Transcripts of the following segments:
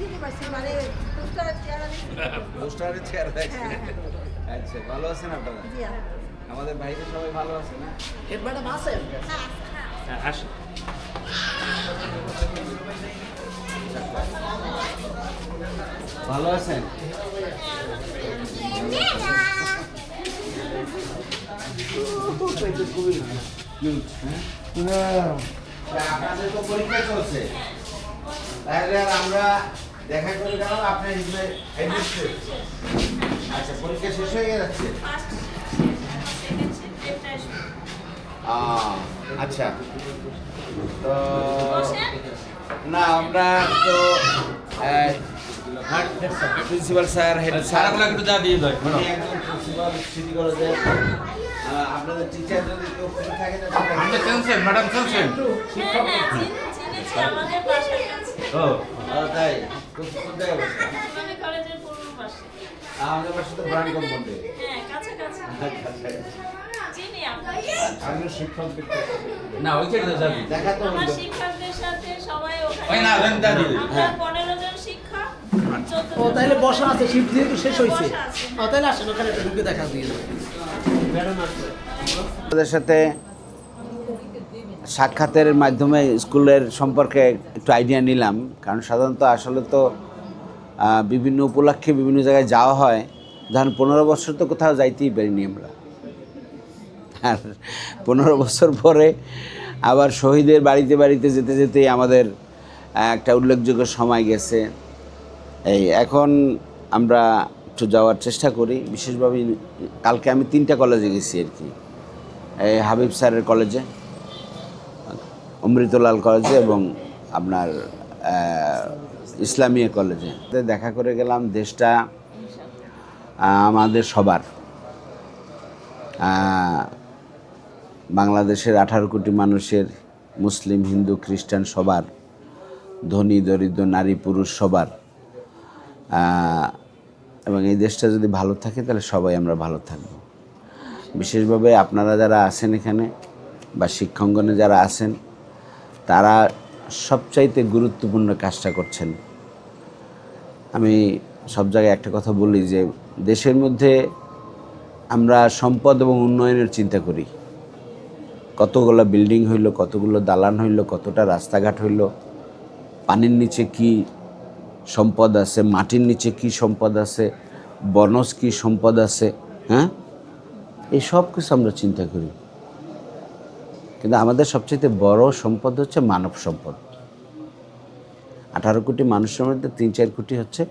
চিনি পারছি মানে পোস্টারের চেহারা পোস্টারের চেয়ার দেখছে হ্যাঁ, হ্যাঁ। আচ্ছা ভালো আছেন আপনারা? হ্যাঁ। আমাদের ভাইরা সবাই ভালো আছে না? হেড ম্যাডাম আছেন হ্যাঁ আসেন। ভালো আছেন? আপনাদের তো পরীক্ষা চলছে। তাহলে আমরা দেখা করে গেলাম আপনার হেডমিস্ট্রেস আচ্ছা পরীক্ষা শেষ হয়ে যাচ্ছে? আচ্ছা। তো না আমরা তো প্রিন্সিপাল স্যার হেড স্যার। একটু যা দিয়ে দেয় একজন প্রিন্সিপাল সিটি কলেজের আহ, আপনাদের টিচার যদি কেউ থাকে তাহলে আপনি চেনছেন ম্যাডাম চেনছেন ও তাই? কোথায় অবস্থা আমাদের পাশে তো ব্রান্ড কম্পাউন্ডে আমি শিক্ষক না ওই যাবি। দেখা তো আমার শিক্ষকদের সাথে সবাই ওখানে না, ওখানে দিবি। হ্যাঁ। পনেরো জন শিক্ষক ও তাহলে বসা আছে শিফট যেহেতু শেষ হয়েছে। ও তাহলে আসেন ওখানে একটা ঢুকে দেখা দিয়ে দেবেন ম্যাডাম আসবে আমাদের সাথে সাক্ষাতের মাধ্যমে স্কুলের সম্পর্কে একটু আইডিয়া নিলাম। কারণ সাধারণত আসলে তো বিভিন্ন উপলক্ষে বিভিন্ন জায়গায় যাওয়া হয়। ধরেন পনেরো বছর তো কোথাও যাইতেই পারিনি আমরা। আর পনেরো বছর পরে আবার শহীদের বাড়িতে বাড়িতে যেতে যেতেই আমাদের একটা উল্লেখযোগ্য সময় গেছে। এই এখন আমরা একটু যাওয়ার চেষ্টা করি। বিশেষভাবে কালকে আমি তিনটা কলেজে গেছি আর কি। এই হাবিব স্যারের কলেজে অমৃতলাল কলেজে এবং আপনার ইসলামিয়া কলেজে। দেখা করে গেলাম দেশটা আমাদের সবার। বাংলাদেশের আঠারো কোটি মানুষের, মুসলিম, হিন্দু, খ্রিস্টান সবার, ধনী, দরিদ্র, নারী, পুরুষ সবার। এবং এই দেশটা যদি ভালো থাকে, তাহলে সবাই আমরা ভালো থাকব। বিশেষভাবে আপনারা যারা আছেন এখানে, বা শিক্ষাঙ্গনে যারা আছেন তারা সবচাইতে গুরুত্বপূর্ণ কাজটা করছেন। আমি সব জায়গায় একটা কথা বলি যে, দেশের মধ্যে আমরা সম্পদ এবং উন্নয়নের চিন্তা করি। কতগুলো বিল্ডিং হইল, কতগুলো দালান হইল, কতটা রাস্তাঘাট হইল, পানির নিচে কি সম্পদ আছে, মাটির নিচে কি সম্পদ আছে, বনজ কি সম্পদ আছে হ্যাঁ? এই সব কিছু আমরা চিন্তা করি। কিন্তু আমাদের সবচেয়ে বড় সম্পদ হচ্ছে মানব সম্পদ। আঠারো কোটি মানুষের মধ্যে তিন চার কোটি হচ্ছে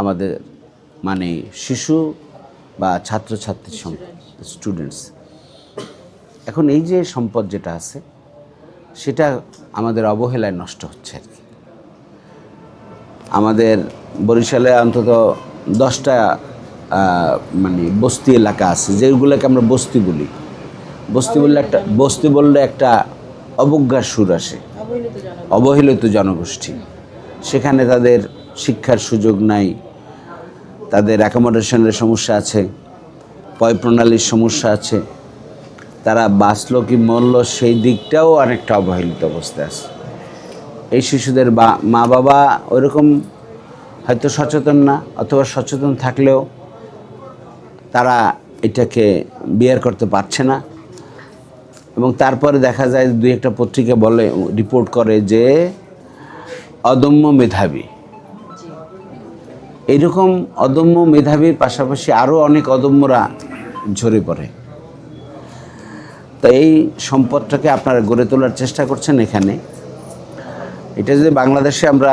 আমাদের মানে শিশু বা ছাত্রছাত্রী স্টুডেন্টস এখন এই যে সম্পদ যেটা আছে, সেটা আমাদের অবহেলায় নষ্ট হচ্ছে আর কি। আমাদের বরিশালে অন্তত দশটা মানে বস্তি এলাকা আছে, যেগুলোকে আমরা বস্তি বলি। বস্তি বললে একটা, বস্তি বললে একটা অবজ্ঞার সুর আসে। অবহেলিত জনগোষ্ঠী। সেখানে তাদের শিক্ষার সুযোগ নাই, তাদের অ্যাকোমোডেশনের সমস্যা আছে পয় প্রণালীর সমস্যা আছে। তারা বাঁচলো কি মরল সেই দিকটাও অনেকটা অবহেলিত অবস্থায় আছে। এই শিশুদের বা, মা বাবা ওইরকম হয়তো সচেতন না, অথবা সচেতন থাকলেও তারা এটাকে বিয়ার করতে পারছে না। এবং তারপরে দেখা যায় দুই একটা পত্রিকা বলে রিপোর্ট করে যে অদম্য মেধাবী। এইরকম অদম্য মেধাবীর পাশাপাশি আরও অনেক অদম্যরা ঝরে পড়ে। তো এই সম্পদটাকে আপনারা গড়ে তোলার চেষ্টা করছেন এখানে। এটা যদি বাংলাদেশে আমরা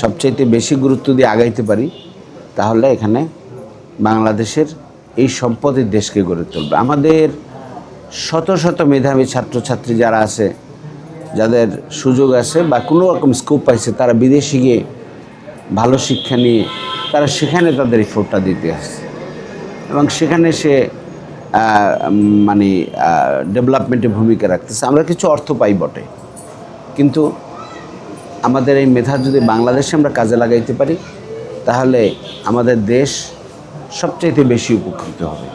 সবচাইতে বেশি গুরুত্ব দিয়ে আগাইতে পারি, তাহলে এখানে বাংলাদেশের এই সম্পদের দেশকে গড়ে তুলবে। আমাদের শত শত মেধাবী ছাত্রছাত্রী যারা আছে, যাদের সুযোগ আছে বা কোনো রকম স্কোপ পাইছে, তারা বিদেশে গিয়ে ভালো শিক্ষা নিয়ে তারা সেখানে তাদের এফোর্টটা দিতে আসছে। এবং সেখানে সে মানে ডেভেলপমেন্টে ভূমিকা রাখতেছে। আমরা কিছু অর্থ পাই বটে। কিন্তু আমাদের এই মেধা যদি বাংলাদেশে আমরা কাজে লাগাইতে পারি, তাহলে আমাদের দেশ সবচাইতে বেশি উপকৃত হবে।